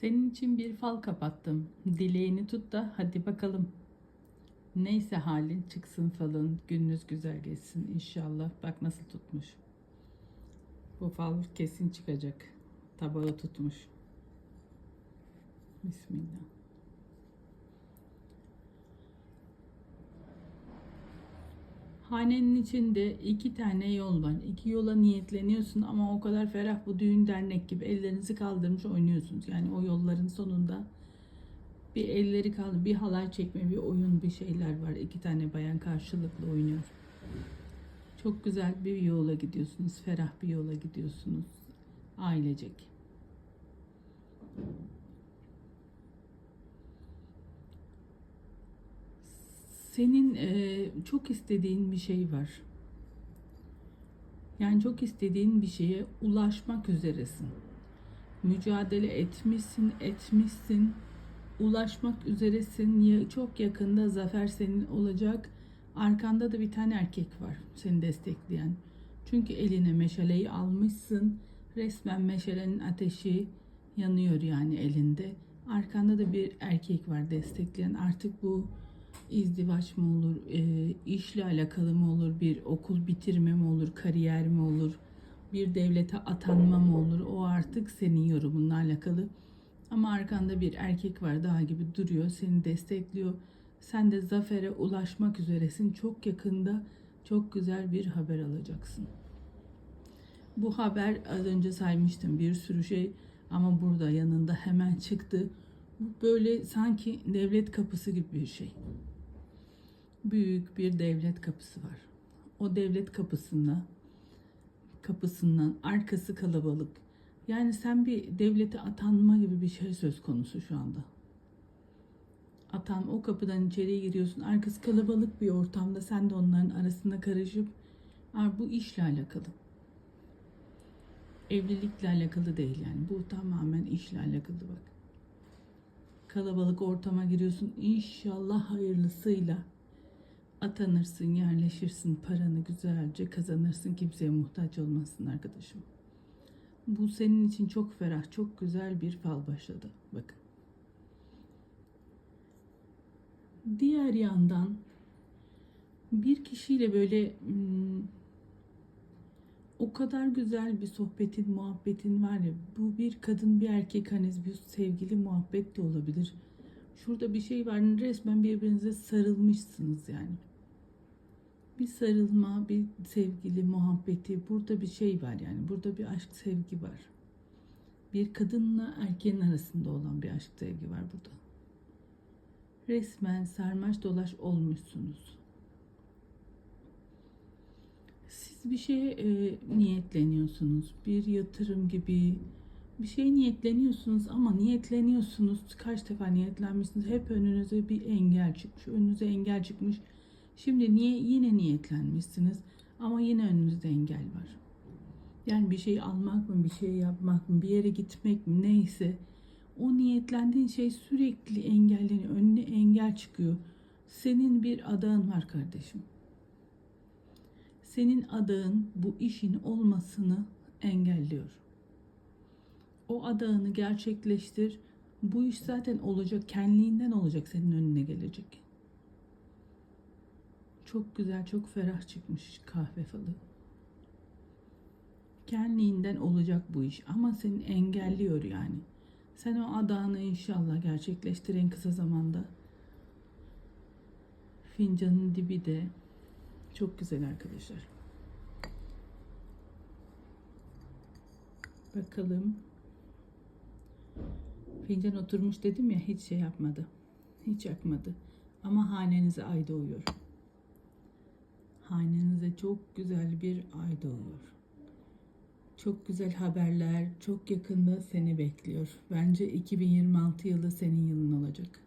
Senin için bir fal kapattım. Dileğini tut da hadi bakalım. Neyse halin çıksın falın. Gününüz güzel geçsin inşallah. Bak nasıl tutmuş. Bu fal kesin çıkacak. Tabağı tutmuş. Bismillah. Hanenin içinde iki tane yol var. İki yola niyetleniyorsun ama o kadar ferah bu düğün dernek gibi ellerinizi kaldırmış oynuyorsunuz. Yani o yolların sonunda bir elleri kaldı, bir halay çekme, bir oyun, bir şeyler var. İki tane bayan karşılıklı oynuyor. Çok güzel bir yola gidiyorsunuz, ferah bir yola gidiyorsunuz. Ailecek. Senin e, çok istediğin bir şey var. Yani çok istediğin bir şeye ulaşmak üzeresin. Mücadele etmişsin, etmişsin. Ulaşmak üzeresin. Ya çok yakında zafer senin olacak. Arkanda da bir tane erkek var seni destekleyen. Çünkü eline meşaleyi almışsın. Resmen meşalenin ateşi yanıyor yani elinde. Arkanda da bir erkek var destekleyen. Artık bu izdivaç mı olur, e, işle alakalı mı olur, bir okul bitirme mi olur, kariyer mi olur, bir devlete atanma mı olur, o artık senin yorumunla alakalı. Ama arkanda bir erkek var daha gibi duruyor, seni destekliyor. Sen de zafere ulaşmak üzeresin. Çok yakında çok güzel bir haber alacaksın. Bu haber az önce saymıştım bir sürü şey ama burada yanında hemen çıktı. Böyle sanki devlet kapısı gibi bir şey büyük bir devlet kapısı var. O devlet kapısında kapısından arkası kalabalık. Yani sen bir devlete atanma gibi bir şey söz konusu şu anda. Atan o kapıdan içeriye giriyorsun. Arkası kalabalık bir ortamda sen de onların arasında karışıp "Aa, bu işle alakalı. Evlilikle alakalı değil yani. Bu tamamen işle alakalı bak. Kalabalık ortama giriyorsun. İnşallah hayırlısıyla atanırsın, yerleşirsin, paranı güzelce kazanırsın, kimseye muhtaç olmazsın arkadaşım. Bu senin için çok ferah, çok güzel bir fal başladı. Bakın. Diğer yandan bir kişiyle böyle hmm, o kadar güzel bir sohbetin, muhabbetin var ya. Bu bir kadın, bir erkek hani bir sevgili muhabbet de olabilir. Şurada bir şey var. Resmen birbirinize sarılmışsınız yani bir sarılma, bir sevgili muhabbeti, burada bir şey var yani. Burada bir aşk, sevgi var. Bir kadınla erkeğin arasında olan bir aşk, sevgi var burada. Resmen sarmaş dolaş olmuşsunuz. Bir şeye e, niyetleniyorsunuz. Bir yatırım gibi bir şey niyetleniyorsunuz ama niyetleniyorsunuz. Kaç defa niyetlenmişsiniz. Hep önünüze bir engel çıkmış. Önünüze engel çıkmış Şimdi niye yine niyetlenmişsiniz ama yine önünüzde engel var. Yani bir şey almak mı, bir şey yapmak mı, bir yere gitmek mi neyse o niyetlendiğin şey sürekli engelleniyor. Önüne engel çıkıyor. Senin bir adağın var kardeşim. Senin adağın bu işin olmasını engelliyor. O adağını gerçekleştir. Bu iş zaten olacak, kendiliğinden olacak, senin önüne gelecek. Çok güzel, çok ferah çıkmış kahve falı. Kendiliğinden olacak bu iş ama seni engelliyor yani. Sen o adağını inşallah gerçekleştir en kısa zamanda. Fincanın dibi de çok güzel arkadaşlar. Bakalım. Fincan oturmuş dedim ya hiç şey yapmadı. Hiç yakmadı. Ama hanenize ay doğuyor hanenize çok güzel bir ay doğuyor. Çok güzel haberler çok yakında seni bekliyor. Bence 2026 yılı senin yılın olacak.